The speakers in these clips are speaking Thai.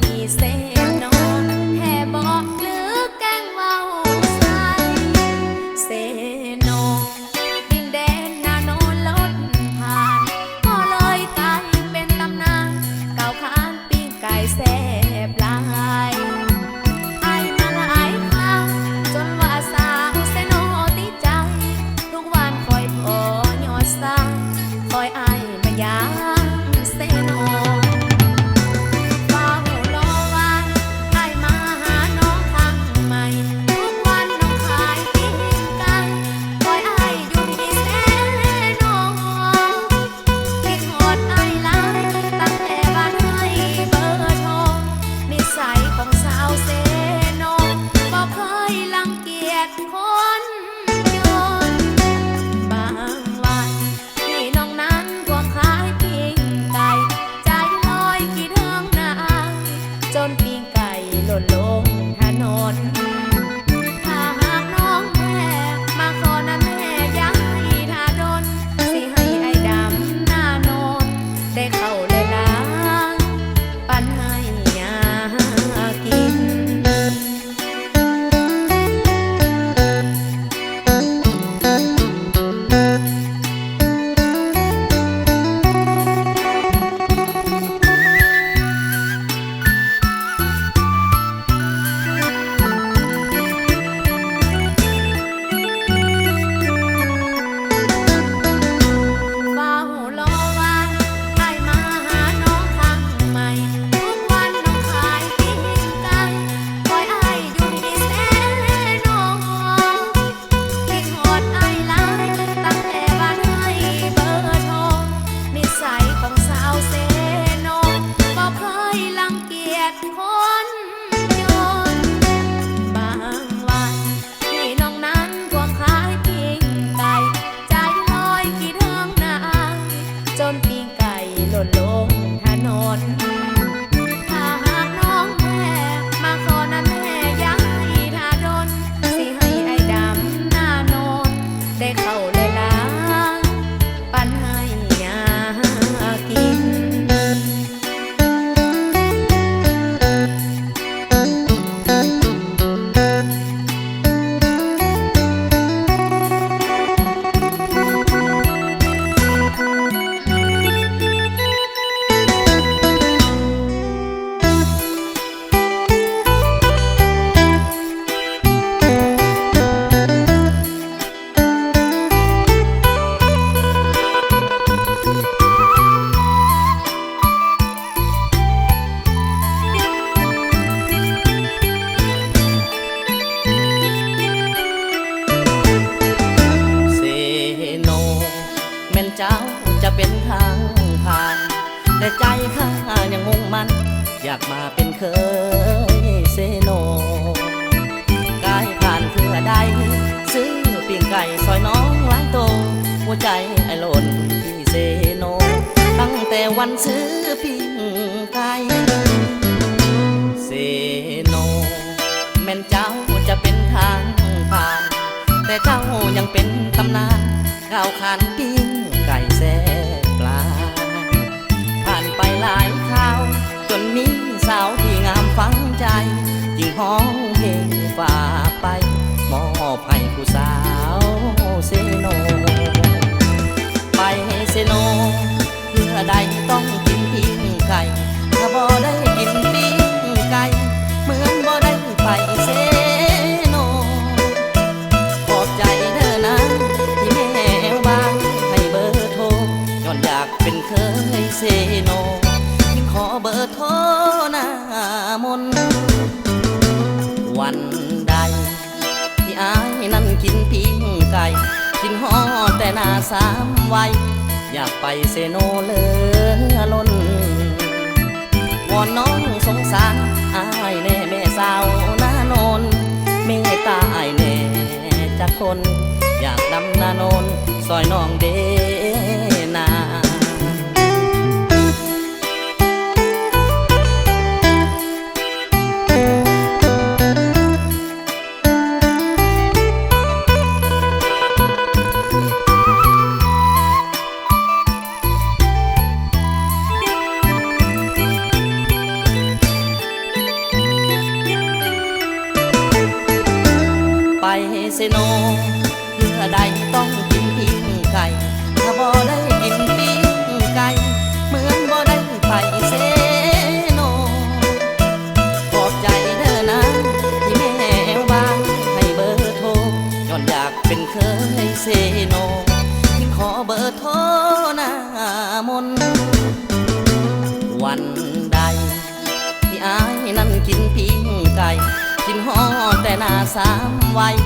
don't. นนากมาเป็นเคยเซโนกายผ่านเพื่อใด ซื้อปิ้งไก่ซอยน้องหลายโต หัวใจไอ้หล่นที่เซโน ตั้งแต่วันซื้อปิ้งไก่เซโน แม่นเจ้าจะเป็นทางผ่าน แต่เจ้ายังเป็นตำนานก้าวขานปิ้งไก่แซ่ปลา ผ่านไปหลายคราว จนมีสาวที่งามฟังใจยิ่งห้องเพลงฝ่าไปมอบให้ผู้สาว กินห่อแต่หน้าสามวัยอยากไปเซโนเลือล้นวอนน้องสงสารอายแน่แม่สาวหน้านนเมตตาอายแน่จากคน อยากนำนานนซอยน้องเด โน เพื่อใดต้องกินปิ้งไก่ ถ้าบ่ได้กินปิ้งไก่เหมือนบ่ได้ไปเซโน ขอบใจเด้อนะที่แม่วางให้เบอร์โทรย้อนอยากเป็นเคยเซโนที่ขอเบอร์โทรหน้ามน วันใดที่อายนั้นกินปิ้งไก่กินห่อแต่หน้าสามวัย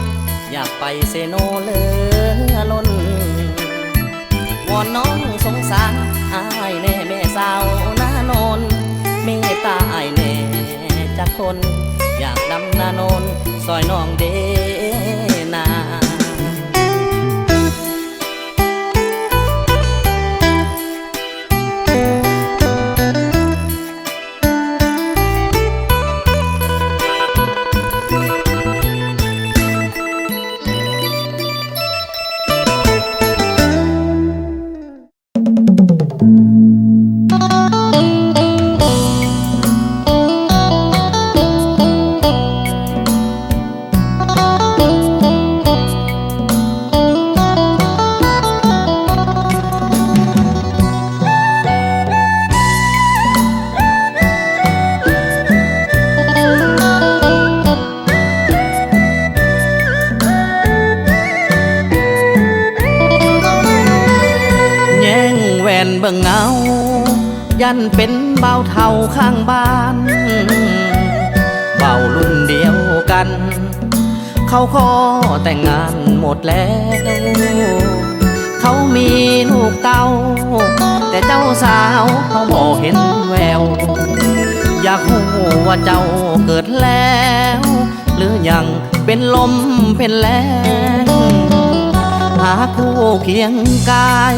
อยากไปเซโนเลือล้นวอนน้องสงสารอายแน่แม่สาวหน้านนเมตตาอายแน่จากคน อยากดำนานนซอยน้องเด ยันเป็นเบาเท่าข้างบ้านเบารุ่นเดียวกัน เขาขอแต่งงานหมดแล้ว เขามีลูกเต้า แต่เจ้าสาวเขาบอกเห็นแวว อยากหูว่าเจ้าเกิดแล้ว หรือยังเป็นลมเป็นแรงหาคู่เคียงกาย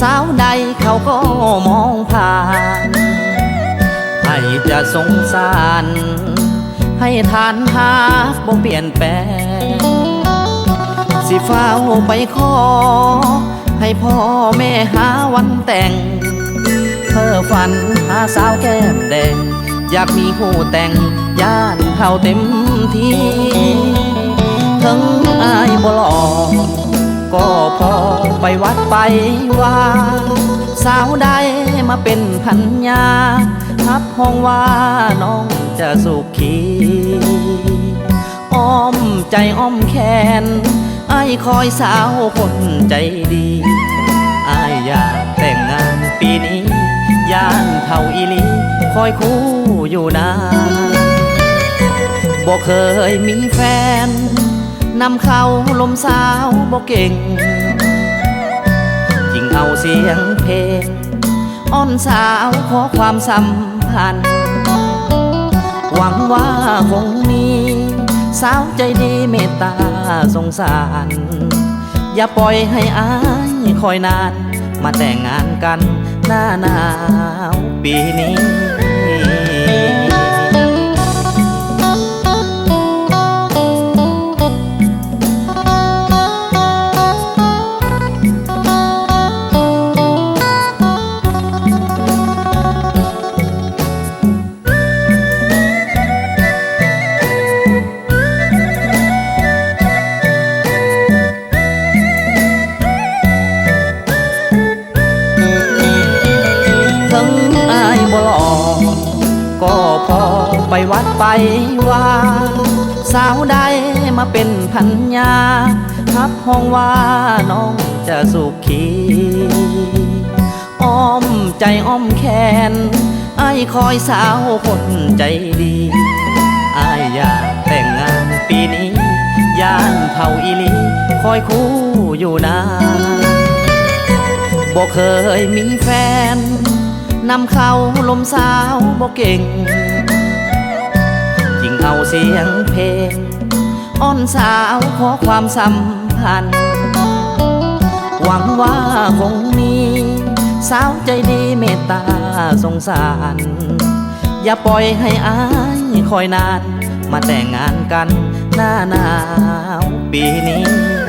สาวใดเขาก็มองผ่านให้จะสงสาร ให้ทานหาบ่เปลี่ยนแปลง สิเฝ้าไปขอ ให้พ่อแม่หาวันแต่งเพ้อฝันหาสาวแก้มแดง อยากมีคู่แต่งย่านเขาเต็มที่ถึงอายบ่หลอ ก็พอไปวัดไปว่า สาวใดมาเป็นพันยาทับห้องว่าน้องจะสุขีอ้อมใจอ้อมแขนไอ้คอยสาวคนใจดีไอ้อยากแต่งงานปีนี้ย่านเท่าอีลีคอยคู่อยู่นานบอกเคยมีแฟน นำเข้าลมสาวบอกเก่งยิ่งเอาเสียงเพลงอ้อนสาวขอความสัมพันธ์ หวังว่าคงมีสาวใจดีเมตตาสงสาร อย่าปล่อยให้อายคอยนาน มาแต่งงานกันหน้าหนาวปีนี้ ไปวัดไปว่า สาวใดมาเป็นพันยาทับห้องว่าน้องจะสุขีอ้อมใจอ้อมแขนไอ้คอยสาวคนใจดีไออยากแต่งงานปีนี้ย่างเท่าอีลีคอยคู่อยู่นานบ่เคยมีแฟนนำเข้าลมสาวบ่เก่งาเสียงเพลง อ้อนสาวขอความสัมพันธ์ หวังว่าคงมีสาวใจดีเมตตาสงสาร อย่าปล่อยให้อายคอยนาน มาแต่งงานกันหน้าหนาวปีนี้